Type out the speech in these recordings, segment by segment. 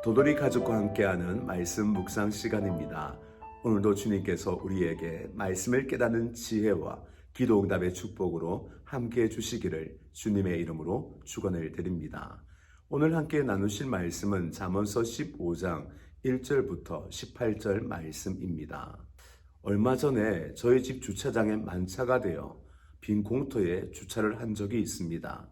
도돌이 가족과 함께하는 말씀 묵상 시간입니다. 오늘도 주님께서 우리에게 말씀을 깨닫는 지혜와 기도 응답의 축복으로 함께 주시기를 주님의 이름으로 축원을 드립니다. 오늘 함께 나누실 말씀은 잠언서 15장 1절부터 18절 말씀입니다. 얼마 전에 저희 집 주차장에 만차가 되어 빈 공터에 주차를 한 적이 있습니다.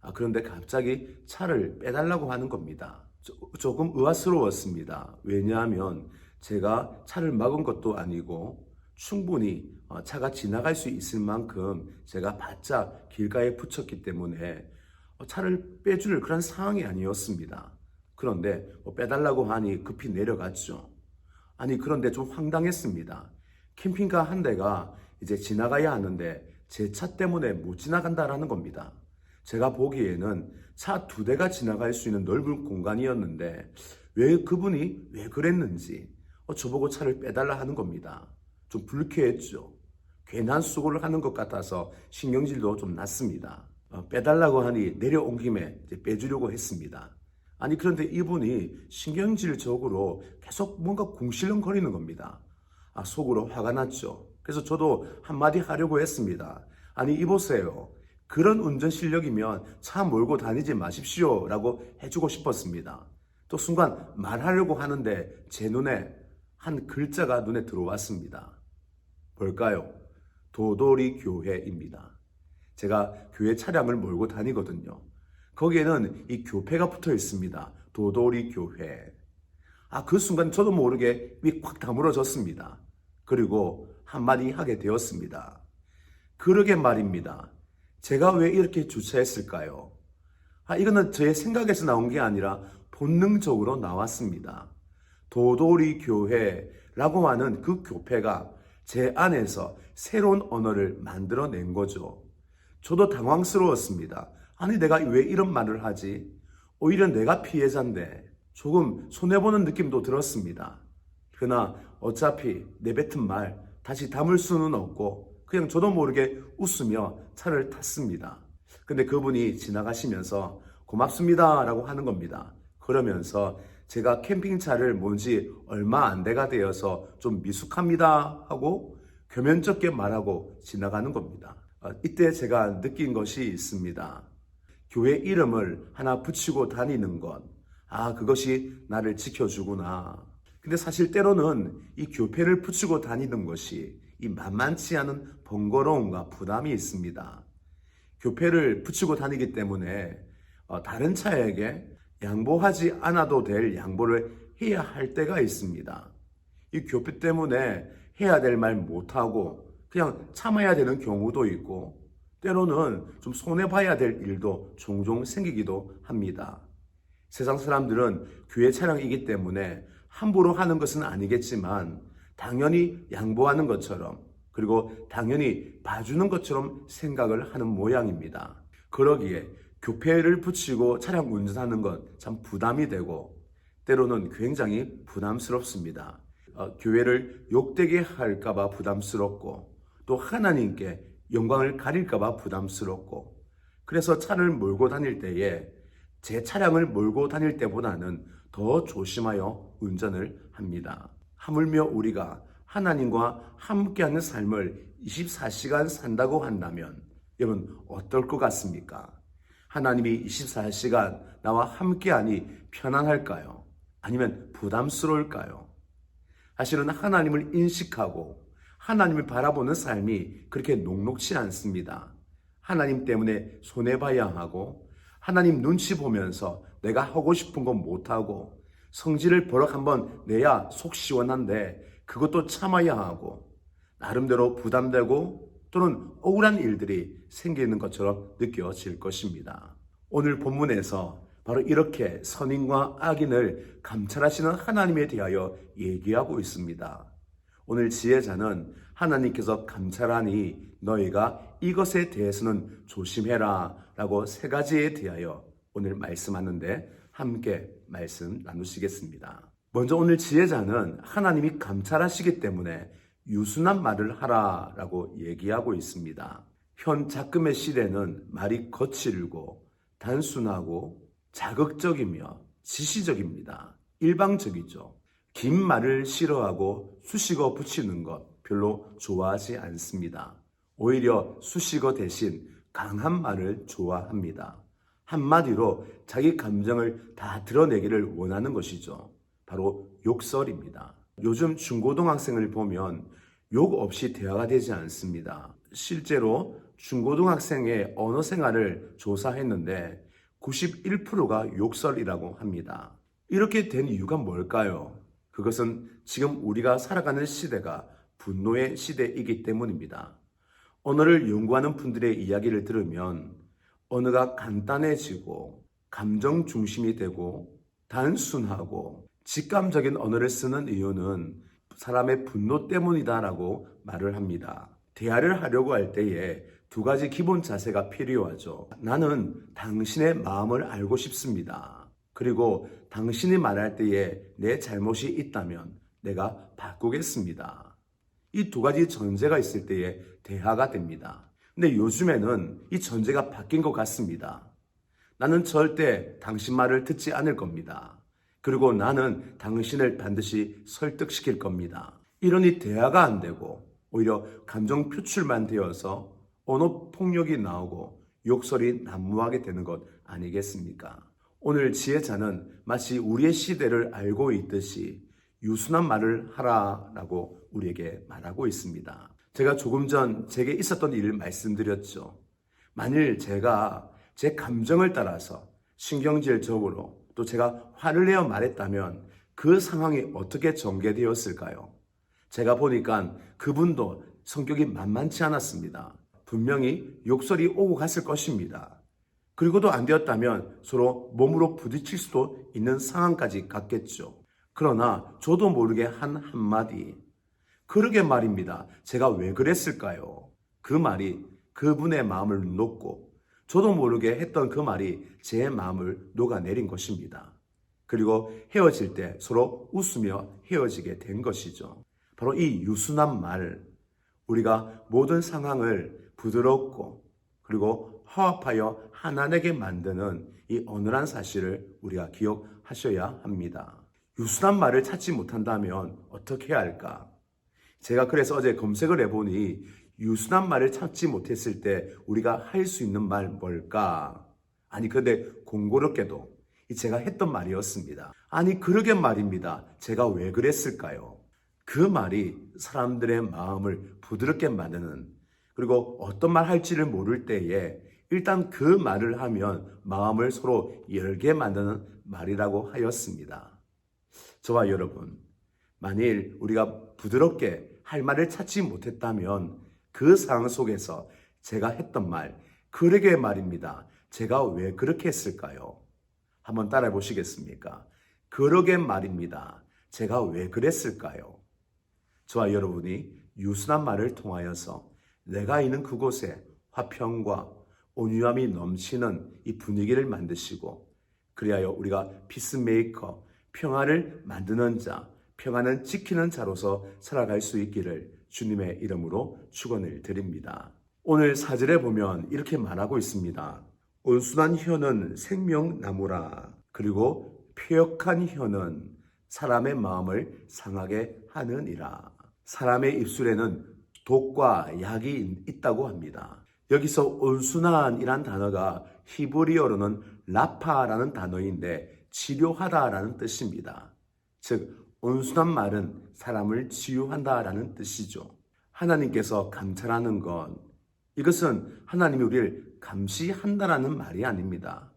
아, 그런데 갑자기 차를 빼달라고 하는 겁니다. 조- 조금 의아스러웠습니다. 왜냐하면 제가 차를 막은 것도 아니고 충분히 어, 차가 지나갈 수 있을 만큼 제가 바짝 길가에 붙였기 때문에 어, 차를 빼줄 그런 상황이 아니었습니다. 그런데 뭐 빼달라고 하니 급히 내려갔죠. 아니 그런데 좀 황당했습니다. 캠핑카 한 대가 이제 지나가야 하는데 제 차 때문에 못 지나간다라는 겁니다. 제가 보기에는 차 두 대가 지나갈 수 있는 넓은 공간이었는데 왜 그분이 왜 그랬는지 어, 저보고 차를 빼달라 하는 겁니다. 좀 불쾌했죠. 괜한 수고를 하는 것 같아서 신경질도 좀 났습니다. 어, 빼달라고 하니 내려온 김에 빼주려고 했습니다. 아니 그런데 이분이 신경질적으로 계속 뭔가 궁시렁거리는 겁니다. 아, 속으로 화가 났죠. 그래서 저도 한마디 하려고 했습니다. 아니 이보세요. 그런 운전 실력이면 차 몰고 다니지 마십시오. 라고 해주고 싶었습니다. 또 순간 말하려고 하는데 제 눈에 한 글자가 눈에 들어왔습니다. 뭘까요? 도돌이 교회입니다. 제가 교회 차량을 몰고 다니거든요. 거기에는 이 교패가 붙어 있습니다. 도돌이 교회. 아, 그 순간 저도 모르게 입이 꽉 다물어졌습니다. 그리고 한마디 하게 되었습니다. 그러게 말입니다. 제가 왜 이렇게 주차했을까요? 아, 이거는 저의 생각에서 나온 게 아니라 본능적으로 나왔습니다. 도돌이 교회라고 하는 그 교패가 제 안에서 새로운 언어를 만들어낸 거죠. 저도 당황스러웠습니다. 아니, 내가 왜 이런 말을 하지? 오히려 내가 피해자인데 조금 손해보는 느낌도 들었습니다. 그러나 어차피 내뱉은 말 다시 담을 수는 없고 그냥 저도 모르게 웃으며 차를 탔습니다. 근데 그분이 지나가시면서 고맙습니다 라고 하는 겁니다. 그러면서 제가 캠핑차를 뭔지 얼마 안 돼가 되어서 좀 미숙합니다 하고 겸연쩍게 말하고 지나가는 겁니다. 어, 이때 제가 느낀 것이 있습니다. 교회 이름을 하나 붙이고 다니는 것. 아, 그것이 나를 지켜주구나. 근데 사실 때로는 이 교패를 붙이고 다니는 것이 이 만만치 않은 번거로움과 부담이 있습니다. 교패를 붙이고 다니기 때문에 어, 다른 차에게 양보하지 않아도 될 양보를 해야 할 때가 있습니다. 이 교패 때문에 해야 될 말 못하고 그냥 참아야 되는 경우도 있고 때로는 좀 손해봐야 될 일도 종종 생기기도 합니다. 세상 사람들은 교회 차량이기 때문에 함부로 하는 것은 아니겠지만 당연히 양보하는 것처럼 그리고 당연히 봐주는 것처럼 생각을 하는 모양입니다. 그러기에 교패를 붙이고 차량 운전하는 것참 부담이 되고 때로는 굉장히 부담스럽습니다. 어, 교회를 욕되게 할까봐 부담스럽고 또 하나님께 영광을 가릴까봐 부담스럽고 그래서 차를 몰고 다닐 때에 제 차량을 몰고 다닐 때보다는 더 조심하여 운전을 합니다. 하물며 우리가 하나님과 함께하는 삶을 24시간 산다고 한다면 여러분 어떨 것 같습니까? 하나님이 24시간 나와 함께하니 편안할까요? 아니면 부담스러울까요? 사실은 하나님을 인식하고 하나님을 바라보는 삶이 그렇게 녹록치 않습니다. 하나님 때문에 손해봐야 하고 하나님 눈치 보면서 내가 하고 싶은 건 못하고 성질을 버럭 한번 내야 속 시원한데 그것도 참아야 하고 나름대로 부담되고 또는 억울한 일들이 생기는 것처럼 느껴질 것입니다. 오늘 본문에서 바로 이렇게 선인과 악인을 감찰하시는 하나님에 대하여 얘기하고 있습니다. 오늘 지혜자는 하나님께서 감찰하니 너희가 이것에 대해서는 조심해라 라고 세 가지에 대하여 오늘 말씀하는데 함께 말씀 나누시겠습니다. 먼저 오늘 지혜자는 하나님이 감찰하시기 때문에 유순한 말을 하라라고 얘기하고 있습니다. 현 작금의 시대는 말이 거칠고 단순하고 자극적이며 지시적입니다. 일방적이죠. 긴 말을 싫어하고 수식어 붙이는 것 별로 좋아하지 않습니다. 오히려 수식어 대신 강한 말을 좋아합니다. 한마디로 자기 감정을 다 드러내기를 원하는 것이죠. 바로 욕설입니다. 요즘 중고등학생을 보면 욕 없이 대화가 되지 않습니다. 실제로 중고등학생의 언어 생활을 조사했는데 91%가 욕설이라고 합니다. 이렇게 된 이유가 뭘까요? 그것은 지금 우리가 살아가는 시대가 분노의 시대이기 때문입니다. 언어를 연구하는 분들의 이야기를 들으면 언어가 간단해지고 감정 중심이 되고 단순하고 직감적인 언어를 쓰는 이유는 사람의 분노 때문이다라고 말을 합니다. 대화를 하려고 할 때에 두 가지 기본 자세가 필요하죠. 나는 당신의 마음을 알고 싶습니다. 그리고 당신이 말할 때에 내 잘못이 있다면 내가 바꾸겠습니다. 이 두 가지 전제가 있을 때에 대화가 됩니다. 근데 요즘에는 이 전제가 바뀐 것 같습니다. 나는 절대 당신 말을 듣지 않을 겁니다. 그리고 나는 당신을 반드시 설득시킬 겁니다. 이러니 대화가 안 되고 오히려 감정 표출만 되어서 언어 폭력이 나오고 욕설이 난무하게 되는 것 아니겠습니까? 오늘 지혜자는 마치 우리의 시대를 알고 있듯이 유순한 말을 하라라고 우리에게 말하고 있습니다. 제가 조금 전 제게 있었던 일을 말씀드렸죠. 만일 제가 제 감정을 따라서 신경질적으로 또 제가 화를 내어 말했다면 그 상황이 어떻게 전개되었을까요? 제가 보니까 그분도 성격이 만만치 않았습니다. 분명히 욕설이 오고 갔을 것입니다. 그리고도 안 되었다면 서로 몸으로 부딪힐 수도 있는 상황까지 갔겠죠. 그러나 저도 모르게 한 한마디. 그러게 말입니다. 제가 왜 그랬을까요? 그 말이 그분의 마음을 녹고 저도 모르게 했던 그 말이 제 마음을 녹아내린 것입니다. 그리고 헤어질 때 서로 웃으며 헤어지게 된 것이죠. 바로 이 유순한 말, 우리가 모든 상황을 부드럽고 그리고 화합하여 하나되게 만드는 이 어느한 사실을 우리가 기억하셔야 합니다. 유순한 말을 찾지 못한다면 어떻게 해야 할까? 제가 그래서 어제 검색을 해보니 유순한 말을 찾지 못했을 때 우리가 할 수 있는 말 뭘까? 아니 근데 공고롭게도 이 제가 했던 말이었습니다. 아니 그러게 말입니다. 제가 왜 그랬을까요? 그 말이 사람들의 마음을 부드럽게 만드는 그리고 어떤 말 할지를 모를 때에 일단 그 말을 하면 마음을 서로 열게 만드는 말이라고 하였습니다. 저와 여러분, 만일 우리가 부드럽게 할 말을 찾지 못했다면 그 상황 속에서 제가 했던 말, 그러게 말입니다. 제가 왜 그렇게 했을까요? 한번 따라해 보시겠습니까? 그러게 말입니다. 제가 왜 그랬을까요? 저와 여러분이 유순한 말을 통하여서 내가 있는 그곳에 화평과 온유함이 넘치는 이 분위기를 만드시고 그리하여 우리가 피스메이커, 평화를 만드는 자, 평화는 지키는 자로서 살아갈 수 있기를 주님의 이름으로 축원을 드립니다. 오늘 사절에 보면 이렇게 말하고 있습니다. 온순한 혀는 생명나무라. 그리고 폐역한 혀는 사람의 마음을 상하게 하느니라. 사람의 입술에는 독과 약이 있다고 합니다. 여기서 온순한이란 단어가 히브리어로는 라파라는 단어인데 치료하다라는 뜻입니다. 즉 온순한 말은 사람을 치유한다라는 뜻이죠. 하나님께서 감찰하는 것 이것은 하나님이 우리를 감시한다라는 말이 아닙니다.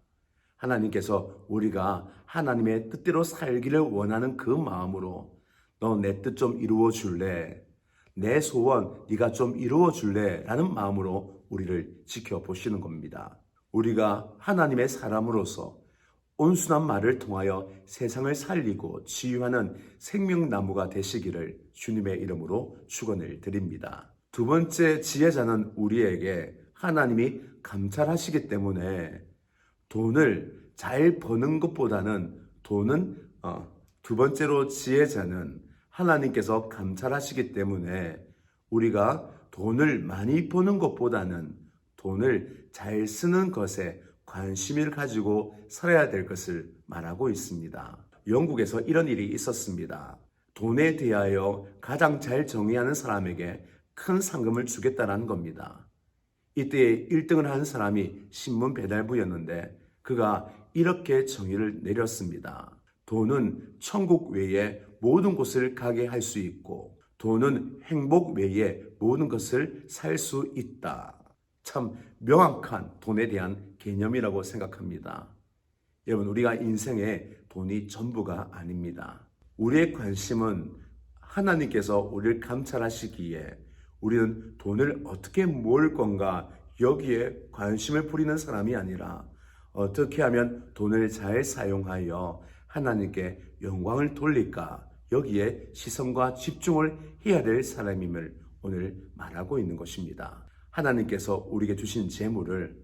하나님께서 우리가 하나님의 뜻대로 살기를 원하는 그 마음으로 너 내 뜻 좀 이루어 줄래? 내 소원 네가 좀 이루어 줄래? 라는 마음으로 우리를 지켜보시는 겁니다. 우리가 하나님의 사람으로서 온순한 말을 통하여 세상을 살리고 치유하는 생명나무가 되시기를 주님의 이름으로 축원을 드립니다. 두 번째 지혜자는 우리에게 하나님이 감찰하시기 때문에 돈을 잘 버는 것보다는 돈은 어, 두 번째로 지혜자는 하나님께서 감찰하시기 때문에 우리가 돈을 많이 버는 것보다는 돈을 잘 쓰는 것에 관심을 가지고 살아야 될 것을 말하고 있습니다. 영국에서 이런 일이 있었습니다. 돈에 대하여 가장 잘 정의하는 사람에게 큰 상금을 주겠다는 겁니다. 이때 1등을 한 사람이 신문 배달부였는데 그가 이렇게 정의를 내렸습니다. 돈은 천국 외에 모든 곳을 가게 할 수 있고 돈은 행복 외에 모든 것을 살 수 있다. 참 명확한 돈에 대한 개념이라고 생각합니다. 여러분, 우리가 인생에 돈이 전부가 아닙니다. 우리의 관심은 하나님께서 우리를 감찰하시기에 우리는 돈을 어떻게 모을 건가 여기에 관심을 부리는 사람이 아니라 어떻게 하면 돈을 잘 사용하여 하나님께 영광을 돌릴까 여기에 시선과 집중을 해야 될 사람임을 오늘 말하고 있는 것입니다. 하나님께서 우리에게 주신 재물을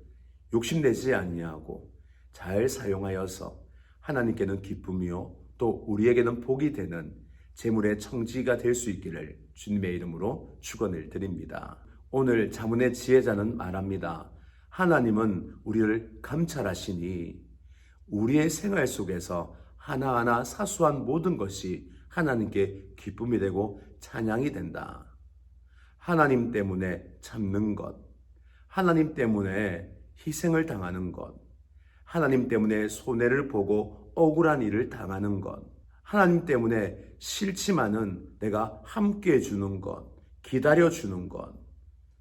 욕심내지 아니하고 잘 사용하여서 하나님께는 기쁨이요 또 우리에게는 복이 되는 재물의 청지가 될 수 있기를 주님의 이름으로 축원을 드립니다. 오늘 자문의 지혜자는 말합니다. 하나님은 우리를 감찰하시니 우리의 생활 속에서 하나하나 사소한 모든 것이 하나님께 기쁨이 되고 찬양이 된다. 하나님 때문에 참는 것, 하나님 때문에 희생을 당하는 것, 하나님 때문에 손해를 보고 억울한 일을 당하는 것, 하나님 때문에 싫지만은 내가 함께 해주는 것, 기다려 주는 것,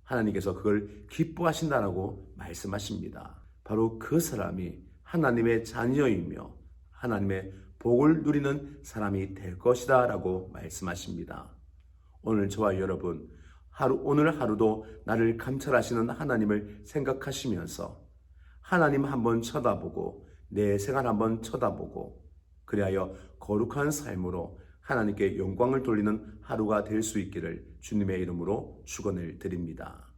하나님께서 그걸 기뻐하신다라고 말씀하십니다. 바로 그 사람이 하나님의 자녀이며 하나님의 복을 누리는 사람이 될 것이다 라고 말씀하십니다. 오늘 저와 여러분 하루 오늘 하루도 나를 감찰하시는 하나님을 생각하시면서 하나님 한번 쳐다보고 내 생활 한번 쳐다보고 그리하여 거룩한 삶으로 하나님께 영광을 돌리는 하루가 될 수 있기를 주님의 이름으로 축원을 드립니다.